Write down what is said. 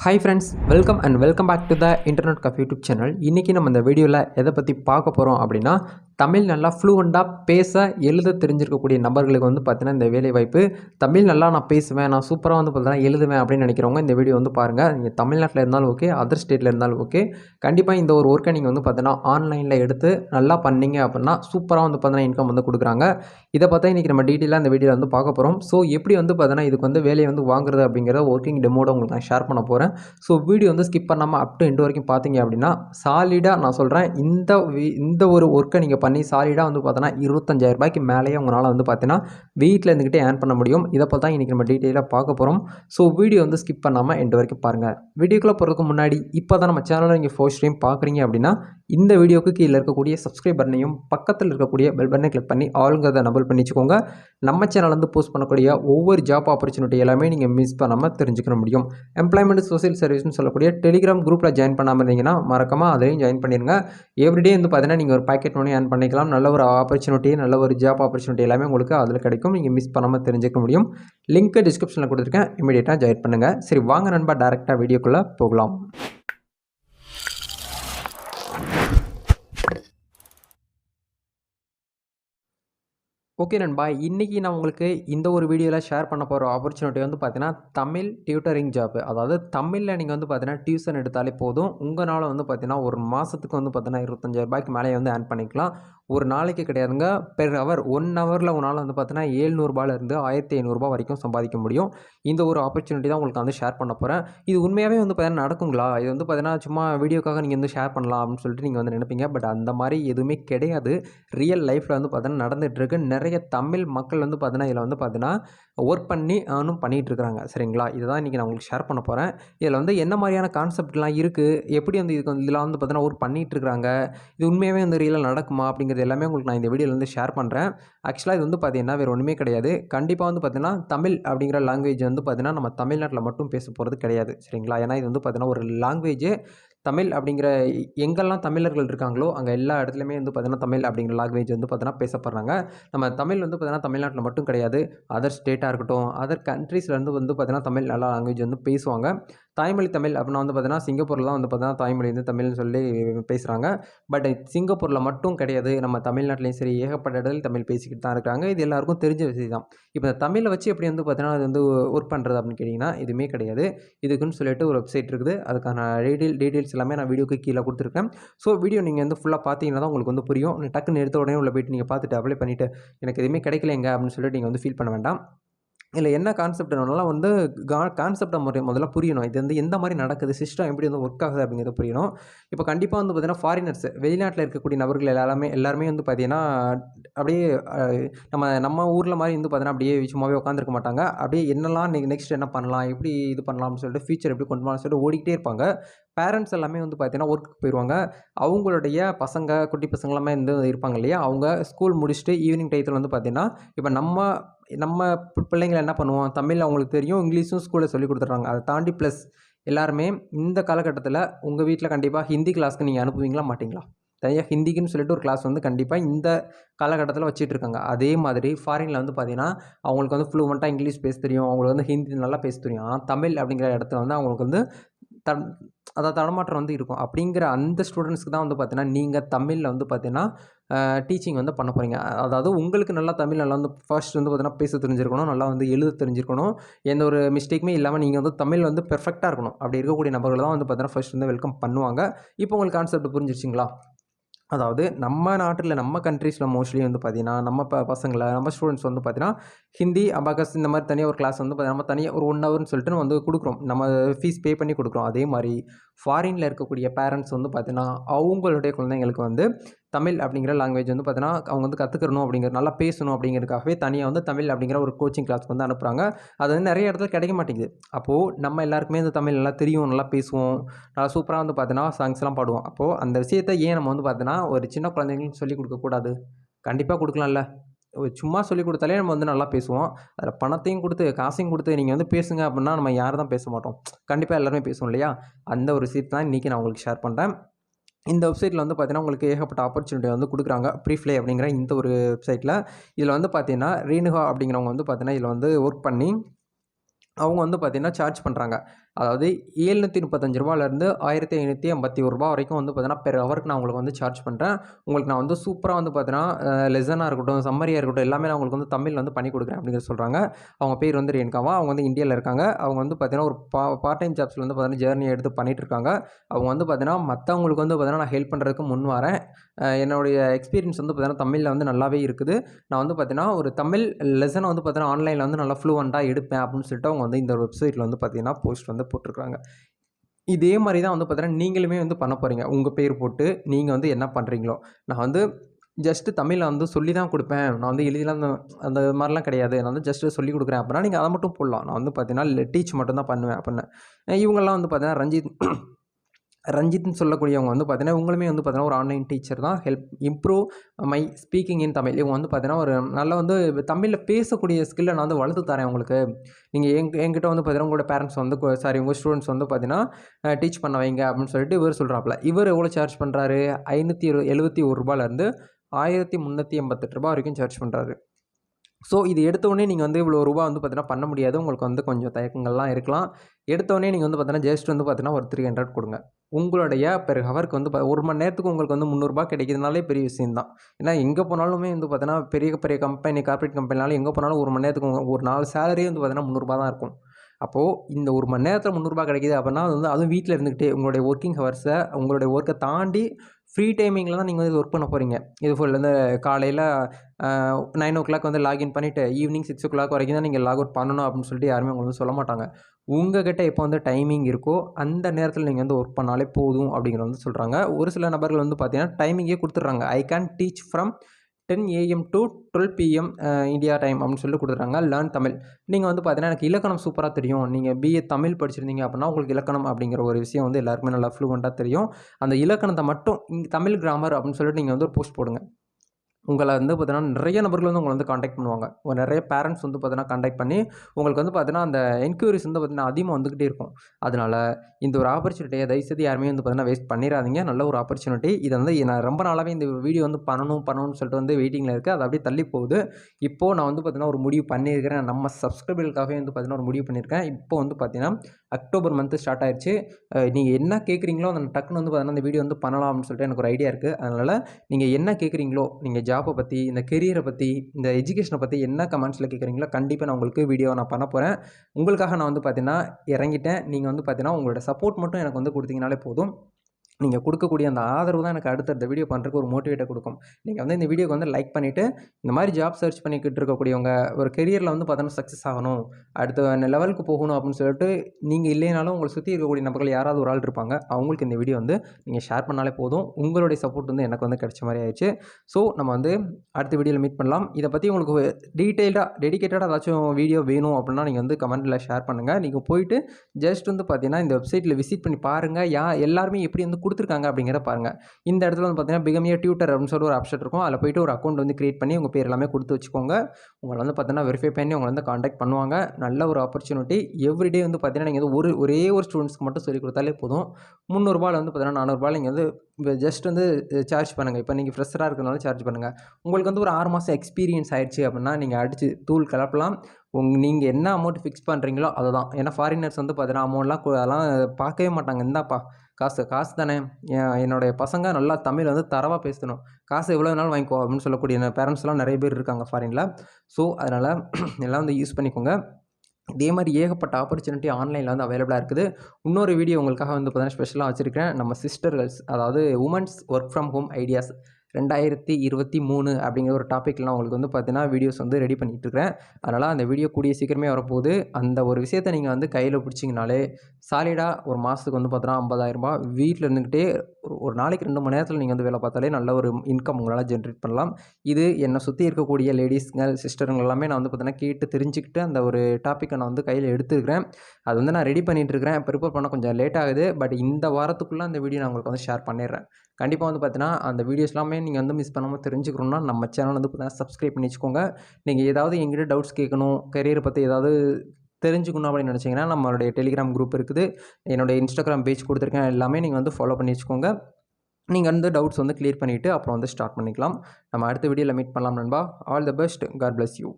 Hi friends welcome and welcome back to the internet cafe YouTube channel இன்றைக்கி நம்ம இந்த வீடியோவில் எதை பற்றி பார்க்க போகிறோம் அப்படின்னா தமிழ் நல்லா ஃப்ளூவெண்ட்டாக பேச எழுத தெரிஞ்சிருக்கக்கூடிய நபர்களுக்கு வந்து பார்த்தீங்கன்னா இந்த வேலை வாய்ப்பு தமிழ் நல்லா நான் பேசுவேன் நான் சூப்பராக வந்து பார்த்தீங்கன்னா எழுதுவேன் அப்படின்னு நினைக்கிறவங்க இந்த வீடியோ வந்து பாருங்கள் நீங்கள் தமிழ்நாட்டில் இருந்தாலும் ஓகே அதர் ஸ்டேட்டில் இருந்தாலும் ஓகே கண்டிப்பாக இந்த ஒரு ஒர்க்கை நீங்கள் வந்து பார்த்தீங்கன்னா ஆன்லைனில் எடுத்து நல்லா பண்ணீங்க அப்படின்னா சூப்பராக வந்து பார்த்தீங்கன்னா இன்கம் வந்து கொடுக்குறாங்க. இதை பார்த்தா இன்றைக்கி நம்ம டீட்டெயிலாக இந்த வீடியோவில் வந்து பார்க்க போகிறோம் ஸோ எப்படி வந்து பார்த்தீங்கன்னா இதுக்கு வந்து வேலையை வந்து வாங்குறது அப்படிங்கிற ஒர்க்கிங் டெமோட உங்களுக்கு நான் ஷேர் பண்ண போகிறேன் ஸோ வீடியோ வந்து ஸ்கிப் பண்ணாமல் அப் டு வரைக்கும் பார்த்தீங்க அப்படின்னா சாலிடாக நான் சொல்கிறேன் இந்த இந்த ஒரு ஒர்க்கை நீங்கள் பண்ணி சாலிடாக வந்து பார்த்தோன்னா இருபத்தஞ்சாயிரம் ரூபாய்க்கு மேலேயே உங்களால் வந்து பார்த்தீங்கன்னா வீட்டில் இருந்துக்கிட்டே ஏர்ன் பண்ண முடியும். இதை பற்றி தான் இன்றைக்கி நம்ம டீட்டெயிலாக பார்க்க போகிறோம் ஸோ வீடியோ வந்து ஸ்கிப் பண்ணாமல் எண்டு வரைக்கும் பாருங்கள் வீடியோக்குள்ளே போகிறதுக்கு முன்னாடி இப்போ தான் நம்ம சேனலில் நீங்கள் ஃபோர் ஸ்ட்ரீம் பார்க்குறீங்க அப்படின்னா இந்த வீடியோக்கு கீழே இருக்கக்கூடிய சப்ஸ்கிரைப் பட்டனையும் பக்கத்தில் இருக்கக்கூடிய பெல் பட்டனை கிளிக் பண்ணி ஆளுங்கிறத நபல் பண்ணி வச்சுக்கோங்க நம்ம சேனல் வந்து போஸ்ட் பண்ணக்கூடிய ஒவ்வொரு ஜாப் ஆப்பர்ச்சுனிட்டி எல்லாமே நீங்கள் மிஸ் பண்ணாமல் தெரிஞ்சுக்க முடியும். எம்ப்ளாய்மெண்ட் சோசியல் சர்வீஸ்னு சொல்லக்கூடிய டெலிகிராம் குரூப்பில் ஜாயின் பண்ணாமல் இருந்தீங்கன்னா மறக்காமல் அதையும் ஜாயின் பண்ணிடுங்க எவ்ரிடே வந்து பார்த்தீங்கன்னா நீங்கள் ஒரு பாக்கெட் மணி ஏர்ன் பண்ணிக்கலாம். நல்ல ஒரு ஆப்பர்ச்சுனிட்டி நல்ல ஒரு ஜாப் ஆப்பர்ச்சுனிட்டி எல்லாமே உங்களுக்கு அதில் கிடைக்கும். நீங்கள் மிஸ் பண்ணாமல் தெரிஞ்சுக்க முடியும். லிங்க்கை டிஸ்கிரிப்ஷனில் கொடுத்துருக்கேன். இமீடியட்டாக ஜாயின் பண்ணுங்கள் சரி வாங்க நண்பா டேரெக்டாக வீடியோக்குள்ளே போகலாம். ஓகே நண்பா இன்றைக்கி நான் உங்களுக்கு இந்த ஒரு வீடியோவில் ஷேர் பண்ண போகிற ஆப்பர்ச்சுனிட்டி வந்து பார்த்தீங்கன்னா தமிழ் டியூட்டரிங் ஜாப் அதாவது தமிழில் நீங்கள் வந்து பார்த்தீங்கன்னா டியூஷன் எடுத்தாலே போதும். உங்களால் வந்து பார்த்தீங்கன்னா ஒரு மாதத்துக்கு வந்து பார்த்தீங்கன்னா இருபத்தஞ்சாயிரம் ரூபாய்க்கு மேலே வந்து ஏர்ன் பண்ணிக்கலாம். ஒரு நாளைக்கு கிடையாதுங்க. பெர் ஹவர் ஒன் ஹவரில் உன்னால் வந்து பார்த்தீங்கன்னா ஏழ்நூறுபாலேருந்து ஆயிரத்தி ஐநூறுரூபா வரைக்கும் சம்பாதிக்க முடியும். இந்த ஒரு ஆப்பர்ச்சுனிட்டி தான் உங்களுக்கு வந்து ஷேர் பண்ண போகிறேன் இது உண்மையாகவே வந்து பார்த்தீங்கன்னா நடக்குங்களா? இது வந்து பார்த்தீங்கன்னா சும்மா வீடியோக்காக நீங்கள் வந்து ஷேர் பண்ணலாம் அப்படின்னு சொல்லிட்டு நீங்கள் வந்து நினைப்பீங்க. பட் அந்த மாதிரி எதுவுமே கிடையாது. ரியல் லைஃப்பில் வந்து பார்த்தீங்கன்னா நடந்துகிட்ருக்கு நிறைய தமிழ் மக்கள் வந்து பார்த்தீங்கன்னா இதில் வந்து பார்த்தீங்கன்னா ஒர்க் பண்ணி ஆனும் பண்ணிகிட்டு இருக்காங்க சரிங்களா? இதுதான் இன்றைக்கி நான் உங்களுக்கு ஷேர் பண்ண போகிறேன் இதில் வந்து என்ன மாதிரியான கான்செப்ட்லாம் இருக்குது எப்படி வந்து இதுக்கு வந்து இதெல்லாம் வந்து பார்த்தீங்கன்னா ஒர்க் பண்ணிகிட்டு இது உண்மையாகவே வந்து ரியலாக நடக்குமா? அப்படிங்கிறது இது எல்லாமே உங்களுக்கு நான் இந்த வீடியோவில் வந்து ஷேர் பண்ணுறேன் ஆக்சுவலாக இது வந்து பார்த்தீங்கன்னா வேறு ஒன்றுமே கிடையாது. கண்டிப்பாக வந்து பார்த்தீங்கன்னா தமிழ் அப்படிங்கிற லாங்குவேஜ் வந்து பார்த்திங்கன்னா நம்ம தமிழ்நாட்டில் மட்டும் பேச போகிறது கிடையாது. சரிங்களா? ஏன்னா இது வந்து பார்த்தீங்கன்னா ஒரு லாங்குவேஜ் தமிழ் அப்படிங்கிற எங்கெல்லாம் தமிழர்கள் இருக்காங்களோ அங்கே எல்லா இடத்துலையுமே வந்து பார்த்தீங்கன்னா தமிழ் அப்படிங்கிற லாங்குவேஜ் வந்து பார்த்தீங்கன்னா பேசப்படுறாங்க நம்ம தமிழ் வந்து பார்த்தீங்கன்னா தமிழ்நாட்டில் மட்டும் கிடையாது. அதர் ஸ்டேட்டாக இருக்கட்டும் அதர் கண்ட்ரீஸ்லேருந்து வந்து பார்த்தீங்கன்னா தமிழ் நல்லா லாங்குவேஜ் வந்து பேசுவாங்க. தாய்மொழி தமிழ் அப்படின்னா வந்து பார்த்தீங்கன்னா சிங்கப்பூரில் தான் வந்து பார்த்தீங்கன்னா தாய்மொழி வந்து தமிழ்னு சொல்லி பேசுகிறாங்க பட் சிங்கப்பூரில் மட்டும் கிடையாது. நம்ம தமிழ்நாட்டிலையும் சரி ஏகப்பட்ட இடத்துல தமிழ் பேசிக்கிட்டு தான் இருக்காங்க. இது எல்லாருக்கும் தெரிஞ்ச விஷயம் தான் இப்போ இந்த தமிழை வச்சு எப்படி வந்து பார்த்தீங்கன்னா அது வந்து ஒர்க் பண்ணுறது அப்படின்னு கேட்டிங்கன்னா எதுவுமே கிடையாது. இதுக்குன்னு சொல்லிட்டு ஒரு வெப்சைட் இருக்குது. அதுக்கான டீடெயில் டீட்டெயில்ஸ் எல்லாமே நான் வீடியோக்கு கீழே கொடுத்துருக்கேன். ஸோ வீடியோ நீங்கள் வந்து ஃபுல்லாக பார்த்தீங்கன்னா தான் உங்களுக்கு வந்து புரியும். டக்குன்னு எடுத்த உடனே உள்ள போயிட்டு நீங்கள் பார்த்துட்டு அப்ளை பண்ணிவிட்டு எனக்கு எதுவுமே கிடைக்கலைங்க அப்படின்னு சொல்லிட்டு நீங்கள் வந்து ஃபீல் பண்ண வேண்டாம். இதில் என்ன கான்செப்ட்னால வந்து கா கான்செப்டை முறை முதல்ல புரியணும். இது வந்து எந்த மாதிரி நடக்குது சிஸ்டம் எப்படி வந்து ஒர்க் ஆகுது அப்படிங்கிறத புரியணும். இப்போ கண்டிப்பாக வந்து பார்த்தீங்கன்னா ஃபாரினர்ஸ் வெளிநாட்டில் இருக்கக்கூடிய நபர்கள் எல்லாருமே எல்லாருமே வந்து பார்த்தீங்கன்னா அப்படியே நம்ம நம்ம ஊரில் மாதிரி வந்து பார்த்தீங்கன்னா அப்படியே சும்மாவே உட்காந்துருக்க மாட்டாங்க. அப்படியே என்னெல்லாம் நெக்ஸ்ட் என்ன பண்ணலாம் எப்படி இது பண்ணலாம்னு சொல்லிட்டு ஃபியூச்சர் எப்படி கொண்டு போகலாம்னு சொல்லிட்டு ஓடிக்கிட்டே இருப்பாங்க. பேரண்ட்ஸ் எல்லாமே வந்து பார்த்தீங்கன்னா ஒர்க்குக்கு போயிடுவாங்க அவங்களுடைய பசங்க குட்டி பசங்க எல்லாமே வந்து இருப்பாங்க இல்லையா? அவங்க ஸ்கூல் முடிச்சுட்டு ஈவினிங் டயத்தில் வந்து பார்த்தீங்கன்னா இப்போ நம்ம நம்ம பிள்ளைங்களை என்ன பண்ணுவோம்? தமிழ் அவங்களுக்கு தெரியும் இங்கிலீஷும் ஸ்கூலில் சொல்லி கொடுத்துட்றாங்க. அதை தாண்டி ப்ளஸ் எல்லாருமே இந்த காலகட்டத்தில் உங்கள் வீட்டில் கண்டிப்பாக ஹிந்தி கிளாஸ்க்கு நீங்கள் அனுப்புவீங்களா மாட்டிங்களா? தனியாக ஹிந்திக்குன்னு சொல்லிட்டு ஒரு கிளாஸ் வந்து கண்டிப்பாக இந்த காலகட்டத்தில் வச்சுட்டு இருக்காங்க. அதே மாதிரி ஃபாரினில் வந்து பார்த்தீங்கன்னா அவங்களுக்கு வந்து ஃப்ளூவெண்ட்டாக இங்கிலீஷ் பேச தெரியும். அவங்களுக்கு வந்து ஹிந்தி நல்லா பேச தெரியும். ஆனால் தமிழ் அப்படிங்கிற இடத்துல வந்து அவங்களுக்கு வந்து த அதாவது தடமாற்றம் வந்து இருக்கும். அப்படிங்கிற அந்த ஸ்டூடெண்ட்ஸ்க்கு தான் வந்து பார்த்தீங்கன்னா நீங்கள் தமிழில் வந்து பார்த்தீங்கன்னா டீச்சிங் வந்து பண்ண போகிறீங்க அதாவது உங்களுக்கு நல்லா தமிழ் நல்லா வந்து ஃபர்ஸ்ட் வந்து பார்த்தீங்கன்னா பேச தெரிஞ்சிருக்கணும் நல்லா வந்து எழுத தெரிஞ்சிருக்கணும். எந்த ஒரு மிஸ்டேக்குமே இல்லாமல் நீங்கள் வந்து தமிழ் வந்து பெர்ஃபெக்டாக இருக்கணும். அப்படி இருக்கக்கூடிய நபர்கள் தான் வந்து பார்த்தீங்கன்னா ஃபர்ஸ்ட் வந்து வெல்கம் பண்ணுவாங்க. இப்போ உங்களுக்கு கான்செப்ட் புரிஞ்சிருச்சிங்களா? அதாவது நம்ம நாட்டில் நம்ம கண்ட்ரீஸில் மோஸ்ட்லி வந்து பார்த்திங்கன்னா நம்ம ப பசங்களை நம்ம ஸ்டூடெண்ட்ஸ் வந்து பார்த்தீங்கன்னா ஹிந்தி அபாகஸ் இந்த மாதிரி தனியாக ஒரு கிளாஸ் வந்து பார்த்தீங்கன்னா நம்ம தனியாக ஒரு ஒன் ஹவர்னு சொல்லிட்டு நம்ம வந்து கொடுக்குறோம். நம்ம ஃபீஸ் பே பண்ணி கொடுக்குறோம். அதே மாதிரி ஃபாரினில் இருக்கக்கூடிய பேரண்ட்ஸ் வந்து பார்த்திங்கன்னா அவங்களுடைய குழந்தைங்களுக்கு வந்து தமிழ் அப்படிங்கிற லாங்குவேஜ் வந்து பார்த்தீங்கன்னா அவங்க வந்து கற்றுக்கணும் அப்படிங்கிற நல்லா பேசணும் அப்படிங்கிறதுக்காகவே தனியாக வந்து தமிழ் அப்படிங்கிற ஒரு கோச்சிங் கிளாஸ்க்கு வந்து அனுப்புகிறாங்க அது வந்து நிறைய இடத்துல கிடைக்க மாட்டேங்குது. அப்போது நம்ம எல்லாருக்குமே இந்த தமிழ் நல்லா தெரியும் நல்லா பேசுவோம். நல்லா சூப்பராக வந்து பார்த்தீங்கன்னா சாங்ஸ்லாம் பாடுவோம். அப்போது அந்த விஷயத்தை ஏன் நம்ம வந்து பார்த்தீங்கன்னா ஒரு சின்ன குழந்தைங்களுக்கு சொல்லிக் கொடுக்கக்கூடாது கண்டிப்பாக கொடுக்கலாம்ல. சும்மா சொல்லி கொடுத்தாலே நம்ம வந்து நல்லா பேசுவோம். அதில் பணத்தையும் கொடுத்து காசையும் கொடுத்து நீங்கள் வந்து பேசுங்க அப்படின்னா நம்ம யாரும் தான் பேச மாட்டோம். கண்டிப்பாக எல்லாருமே பேசுவோம் இல்லையா? அந்த ஒரு விஷயத்தை தான் இன்றைக்கி நான் உங்களுக்கு ஷேர் பண்ணுறேன் இந்த வெப்சைட்டில் வந்து பார்த்தீங்கன்னா உங்களுக்கு ஏகப்பட்ட ஆப்பர்ச்சுனிட்டி வந்து கொடுக்குறாங்க. ப்ரீஃப்ளே அப்படிங்கிற இந்த ஒரு வெப்சைட்டில் இதில் வந்து பார்த்தீங்கன்னா ரீனுகா அப்படிங்கிறவங்க வந்து பார்த்தீங்கன்னா இதில் வந்து ஒர்க் பண்ணி அவங்க வந்து பார்த்திங்கன்னா சார்ஜ் பண்ணுறாங்க அதாவது ஏழ்நூற்றி முப்பத்தஞ்சு ரூபாலேருந்து ஆயிரத்தி ஐநூற்றி ஐம்பத்தி ஒரு ரூபா வரைக்கும் வந்து பார்த்தீங்கன்னா பெர் ஹவருக்கு நான் உங்களுக்கு வந்து சார்ஜ் பண்ணுறேன் உங்களுக்கு நான் வந்து சூப்பராக வந்து பார்த்தீங்கன்னா லெசனாக இருக்கட்டும் சம்மரியாக இருக்கட்டும் எல்லாமே நான் உங்களுக்கு வந்து தமிழில் வந்து பண்ணி கொடுக்குறேன் அப்படிங்கிற சொல்கிறாங்க அவங்க பேர் வந்து ரேணுகாவா அவங்க வந்து இந்தியாவில் இருக்காங்க அவங்க வந்து பார்த்தீங்கன்னா ஒரு பா பார்ட் டைம் ஜாப்ஸில் வந்து பார்த்தீங்கன்னா ஜேர்னி எடுத்து பண்ணிகிட்டு இருக்காங்க அவங்க வந்து பார்த்தீங்கன்னா மற்றவங்களுக்கு வந்து பார்த்தீங்கன்னா நான் ஹெல்ப் பண்ணுறதுக்கு முன் வரேன் என்னுடைய எக்ஸ்பீரியன்ஸ் வந்து பார்த்தீங்கன்னா தமிழில் வந்து நல்லாவே இருக்குது நான் வந்து பார்த்தீங்கன்னா ஒரு தமிழ் லெசனை வந்து பார்த்தீங்கன்னா ஆன்லைனில் வந்து நல்லா ஃப்ளூவெண்ட்டாக எடுப்பேன் அப்படின்னு சொல்லிட்டு அவங்க வந்து இந்த வெப்சைட்டில் வந்து பார்த்தீங்கன்னா போஸ்ட் வந்து போட்டிருக்காங்க இதே மாதிரி தான் வந்து பார்த்தீங்கன்னா நீங்களுமே வந்து பண்ண போகிறீங்க உங்கள் பேர் போட்டு நீங்கள் வந்து என்ன பண்ணுறீங்களோ நான் வந்து ஜஸ்ட்டு தமிழில் வந்து சொல்லி தான் கொடுப்பேன். நான் வந்து எழுதிலாம் அந்த அந்த மாதிரிலாம் கிடையாது. நான் வந்து ஜஸ்ட்டு சொல்லி கொடுக்குறேன் அப்படின்னா நீங்கள் அதை மட்டும் போடலாம். நான் வந்து பார்த்தீங்கன்னா டீச் மட்டும் தான் பண்ணுவேன் அப்படின்னு. இவங்கெல்லாம் வந்து பார்த்தீங்கன்னா ரஞ்சித் ரஞ்சித்னு சொல்லக்கூடியவங்க வந்து பார்த்தீங்கன்னா இவங்களுமே வந்து பார்த்தீங்கன்னா ஒரு ஆன்லைன் டீச்சர் தான். Help improve my speaking in Tamil இவங்க வந்து பார்த்தீங்கன்னா ஒரு நல்லா வந்து தமிழில் பேசக்கூடிய ஸ்கில்லை நான் வந்து வளர்த்து தரேன் உங்களுக்கு நீங்கள் எங் என்கிட்ட வந்து பார்த்தீங்கன்னா உங்களோட பேரண்ட்ஸ் வந்து சாரி உங்கள் ஸ்டூடெண்ட்ஸ் வந்து பார்த்தீங்கன்னா டீச் பண்ண வைங்க அப்படின்னு சொல்லிட்டு இவர் சொல்கிறாப்புல இவர் எவ்வளோ சார்ஜ் பண்ணுறாரு ஐநூற்றி எழுபத்தி ஒரு ரூபாயிலேருந்து ஆயிரத்தி முந்நூற்றி எண்பத்தெட்டு ரூபா வரைக்கும் சார்ஜ் பண்ணுறாரு ஸோ இது எடுத்தோடனே நீங்கள் வந்து இவ்வளோ ரூபா வந்து பார்த்தீங்கன்னா பண்ண முடியாது. உங்களுக்கு வந்து கொஞ்சம் தயக்கங்கள்லாம் இருக்கலாம். எடுத்தோடனே நீங்கள் வந்து பார்த்தீங்கன்னா ஜஸ்ட் வந்து பார்த்தீங்கன்னா ஒரு த்ரீ ஹண்ட்ரட் கொடுங்க. உங்களுடைய பெர் ஹவருக்கு வந்து ஒரு மணி நேரத்துக்கு உங்களுக்கு வந்து முந்நூறுரூபா கிடைக்கிறதுனாலே பெரிய விஷயம் தான். ஏன்னா எங்கே போனாலுமே வந்து பார்த்தீங்கன்னா பெரிய பெரிய கம்பெனி கார்ப்பரேட் கம்பெனினாலும் எங்கே போனாலும் ஒரு மணி நேரத்துக்கு ஒரு நாலு சேலரி வந்து பார்த்தீங்கன்னா முந்நூறுரூபா தான் இருக்கும். அப்போது இந்த ஒரு மணி நேரத்தில் முந்நூறுரூபா கிடைக்குது அப்படின்னா அது வந்து அதுவும் வீட்டில் இருந்துக்கிட்டே உங்களுடைய ஒர்க்கிங் ஹவர்ஸை உங்களுடைய ஒர்க்கை தாண்டி ஃப்ரீ டைமிங்கில் தான் நீங்கள் வந்து ஒர்க் பண்ண போகிறீங்க இது ஃபுல் வந்து காலையில் நைன் ஓ கிளாக் வந்து லாகின் பண்ணிவிட்டு ஈவினிங் சிக்ஸ் ஓ கிளாக் வரைக்கும் தான் நீங்கள் லாக் அவுட் பண்ணணும் அப்படின்னு சொல்லிட்டு யாருமே உங்களுக்கு வந்து சொல்ல மாட்டாங்க. உங்ககிட்ட எப்போ வந்து டைமிங் இருக்கோ அந்த நேரத்தில் நீங்கள் வந்து ஒர்க் பண்ணாலே போதும் அப்படிங்கிறத வந்து சொல்கிறாங்க ஒரு சில நபர்கள் வந்து பார்த்தீங்கன்னா டைமிங்கே கொடுத்துட்றாங்க. I can teach from ten AM to twelve PM India time அப்படின்னு சொல்லி கொடுத்துறாங்க லேர்ன் தமிழ் நீங்கள் வந்து பார்த்தீங்கன்னா எனக்கு இலக்கணம் சூப்பராக தெரியும். நீங்கள் பிஏ தமிழ் படிச்சிருந்தீங்க அப்படின்னா உங்களுக்கு இலக்கணம் அப்படிங்கிற ஒரு விஷயம் வந்து எல்லாருக்குமே நல்லா ஃப்ளூவெண்ட்டாக தெரியும். அந்த இலக்கணத்தை மட்டும் இங்கே தமிழ் கிராமர் அப்படின்னு சொல்லிட்டு நீங்கள் வந்து ஒரு போஸ்ட் போடுங்க. உங்களை வந்து பார்த்தீங்கன்னா நிறைய நபர்கள் வந்து உங்களை வந்து காண்டாக்ட் பண்ணுவாங்க. உங்கள் நிறைய பேரண்ட்ஸ் வந்து பார்த்தீங்கன்னா காண்டாக்ட் பண்ணி உங்களுக்கு வந்து பார்த்தீங்கன்னா அந்த என்கொயரிஸ் வந்து பார்த்தீங்கன்னா அதிகமாக வந்துக்கிட்டே இருக்கும். அதனால் இந்த ஒரு ஆப்பர்ச்சுனிட்டியை தயவுசெய்து யாருமே வந்து பார்த்தீங்கன்னா வேஸ்ட் பண்ணிடாதீங்க நல்ல ஒரு ஆப்பர்ச்சுனிட்டி இதை வந்து நான் ரொம்ப நாளாகவே இந்த வீடியோ வந்து பண்ணணும் பண்ணணும்னு சொல்லிட்டு வந்து வெயிட்டிங்கில் இருக்குது அது அப்படியே தள்ளி போகுது. இப்போது நான் வந்து பார்த்தீங்கன்னா ஒரு முடிவு பண்ணியிருக்கிறேன். நம்ம சப்ஸ்கிரைபர்களுக்காகவே வந்து பார்த்தீங்கன்னா ஒரு முடிவு பண்ணியிருக்கேன். இப்போ வந்து பார்த்தீங்கன்னா அக்டோபர் மந்த்து ஸ்டார்ட் ஆயிடுச்சு நீங்கள் என்ன கேட்குறீங்களோ அந்த டக்குன்னு வந்து பார்த்தீங்கன்னா அந்த வீடியோ வந்து பண்ணலாம் அப்படின்னு சொல்லிட்டு எனக்கு ஒரு ஐடியா இருக்குது அதனால் நீங்கள் என்ன கேட்குறீங்களோ நீங்கள் ஜாப்பை பற்றி இந்த கெரியரை பற்றி இந்த எஜுகேஷனை பற்றி என்ன கமெண்ட்ஸில் கேட்குறீங்களோ கண்டிப்பாக நான் உங்களுக்கு வீடியோ நான் பண்ண போகிறேன் உங்களுக்காக நான் வந்து பார்த்தீங்கன்னா இறங்கிட்டேன். நீங்கள் வந்து பார்த்தீங்கன்னா உங்களோட சப்போர்ட் மட்டும் எனக்கு வந்து கொடுத்தீங்கனாலே போதும். நீங்கள் கொடுக்கக்கூடிய அந்த ஆதரவு தான் எனக்கு அடுத்தடுத்த வீடியோ பண்ணுறதுக்கு ஒரு மோட்டிவேட்டை கொடுக்கும். நீங்கள் வந்து இந்த வீடியோக்கு வந்து லைக் பண்ணிவிட்டு இந்த மாதிரி ஜாப் சர்ச் பண்ணிக்கிட்டு இருக்கக்கூடியவங்க ஒரு கெரியரில் வந்து பார்த்தோன்னா சக்ஸஸ் ஆகணும். அடுத்த லெவலுக்கு போகணும் அப்படின்னு சொல்லிட்டு நீங்கள் இல்லைனாலும் உங்களை சுற்றி இருக்கக்கூடிய நபர்கள் யாராவது ஒரு ஆள் இருப்பாங்க. அவங்களுக்கு இந்த வீடியோ வந்து நீங்கள் ஷேர் பண்ணாலே போதும். உங்களுடைய சப்போர்ட் வந்து எனக்கு வந்து கிடைச்ச மாதிரி ஆயிடுச்சு. ஸோ நம்ம வந்து அடுத்த வீடியோவில் மீட் பண்ணலாம். இதை பற்றி உங்களுக்கு டீட்டெயில்டாக டெடிக்கேட்டடாக ஏதாச்சும் வீடியோ வேணும் அப்படின்னா நீங்கள் வந்து கமெண்ட்டில் ஷேர் பண்ணுங்கள் நீங்கள் போயிட்டு ஜஸ்ட் வந்து பார்த்தீங்கன்னா இந்த வெப்சைட்டில் விசிட் பண்ணி பாருங்கள் யா எல்லாருமே எப்படி வந்து கொடுத்துருக்காங்க அப்படிங்கிறத பாருங்கள் இந்த இடத்துல வந்து பார்த்தீங்கன்னா பிகமியா டியூட்டர் அப்படின்னு சொல்லி ஒரு ஆப்ஷன் இருக்கும். அதில் போயிட்டு ஒரு அக்கௌண்ட் வந்து கிரியேட் பண்ணி உங்கள் பேர் எல்லாமே கொடுத்து வச்சுக்கோங்க. உங்களை வந்து பார்த்தீங்கன்னா வெரிஃபை பண்ணி உங்களை வந்து காண்டாக்ட் பண்ணுவாங்க. நல்ல ஒரு ஆப்பர்ச்சுனிட்டி எவ்ரிடே வந்து பார்த்தீங்கன்னா நீங்கள் வந்து ஒரு ஒரே ஒரு ஸ்டூடெண்ட்ஸ்க்கு மட்டும் சொல்லி கொடுத்தாலே போதும். முந்நூறுபாயில் வந்து பார்த்தீங்கன்னா நானூறுபாயில் நீங்கள் வந்து ஜஸ்ட் வந்து சார்ஜ் பண்ணுங்கள் இப்போ நீங்கள் ஃப்ரெஷராக இருக்கிறனால சார்ஜ் பண்ணுங்கள் உங்களுக்கு வந்து ஒரு ஆறு மாதம் எக்ஸ்பீரியன்ஸ் ஆயிடுச்சு அப்படின்னா நீங்கள் அடித்து தூள் கலப்பலாம். உங் நீங்கள் என்ன அமௌண்ட் ஃபிக்ஸ் பண்ணுறீங்களோ அதுதான். ஏன்னா ஃபாரினர்ஸ் வந்து பார்த்தீங்கன்னா அமௌண்ட்லாம் அதெல்லாம் பார்க்கவே மாட்டாங்க. இந்தாப்பா. காசு காசு தானே. என்னுடைய பசங்க நல்லா தமிழ் வந்து தரவாக பேசணும். காசு எவ்வளோ நாள் வாங்கிக்கோ அப்படின்னு சொல்லக்கூடிய பேரண்ட்ஸ்லாம் நிறைய பேர் இருக்காங்க ஃபாரினில் ஸோ அதனால் எல்லாம் வந்து யூஸ் பண்ணிக்கோங்க. இதே மாதிரி ஏகப்பட்ட ஆப்பர்ச்சுனிட்டி ஆன்லைனில் வந்து அவைலபிளாக இருக்குது. இன்னொரு வீடியோ உங்களுக்காக வந்து பார்த்தீங்கன்னா ஸ்பெஷலாக வச்சுருக்கேன் நம்ம சிஸ்டர்ஸ் அதாவது women's work from home ideas ரெண்டாயிரத்தி இருபத்தி மூணு அப்படிங்கிற ஒரு டாப்பிக்லாம் உங்களுக்கு வந்து பார்த்தீங்கன்னா வீடியோஸ் வந்து ரெடி பண்ணிகிட்டு இருக்கிறேன் அதனால் அந்த வீடியோ கூடிய சீக்கிரமே வரப்போகுது. அந்த ஒரு விஷயத்தை நீங்கள் வந்து கையில் பிடிச்சிங்கனாலே சாலிடாக ஒரு மாதத்துக்கு வந்து பார்த்தீங்கன்னா ஐம்பதாயிரரூபா வீட்டில் இருந்துக்கிட்டே ஒரு நாளைக்கு ரெண்டு மணி நேரத்தில் நீங்கள் வந்து வேலை பார்த்தாலே நல்ல ஒரு இன்கம் உங்களால் ஜென்ரேட் பண்ணலாம். இது என்னை சுற்றி இருக்கக்கூடிய லேடிஸ்ங்க சிஸ்டருங்க எல்லாமே நான் வந்து பார்த்தீங்கன்னா கேட்டு தெரிஞ்சுக்கிட்டு அந்த ஒரு டாப்பிக்கை நான் வந்து கையில் எடுத்துருக்கிறேன். அது வந்து நான் ரெடி பண்ணிகிட்டு இருக்கிறேன். ப்ரிப்பேர் பண்ண கொஞ்சம் லேட் ஆகுது. பட் இந்த வாரத்துக்குள்ளே அந்த வீடியோ நான் உங்களுக்கு வந்து ஷேர் பண்ணிடுறேன். கண்டிப்பாக வந்து பார்த்தீங்கன்னா அந்த வீடியோஸ் எல்லாமே நீங்கள் வந்து மிஸ் பண்ணாமல் தெரிஞ்சுக்கணுன்னா நம்ம சேனல் வந்து பார்த்தீங்கன்னா சப்ஸ்கிரைப் பண்ணி வச்சுக்கோங்க. நீங்கள் ஏதாவது எங்கிட்ட டவுட்ஸ் கேட்கணும் கரியரை பற்றி ஏதாவது தெரிஞ்சுக்கணும் அப்படின்னு நினச்சிங்கன்னா நம்மளுடைய டெலிகிராம் குரூப் இருக்குது. என்னுடைய இன்ஸ்டாகிராம் பேஜ் கொடுத்துருக்கேன். எல்லாமே நீங்கள் வந்து ஃபாலோ பண்ணி வச்சுக்கோங்க. நீங்கள் வந்து டவுட்ஸ் வந்து கிளியர் பண்ணிவிட்டு அப்புறம் வந்து ஸ்டார்ட் பண்ணிக்கலாம். நம்ம அடுத்த வீடியோவில் மீட் பண்ணலாம் நண்பா. All the best God bless you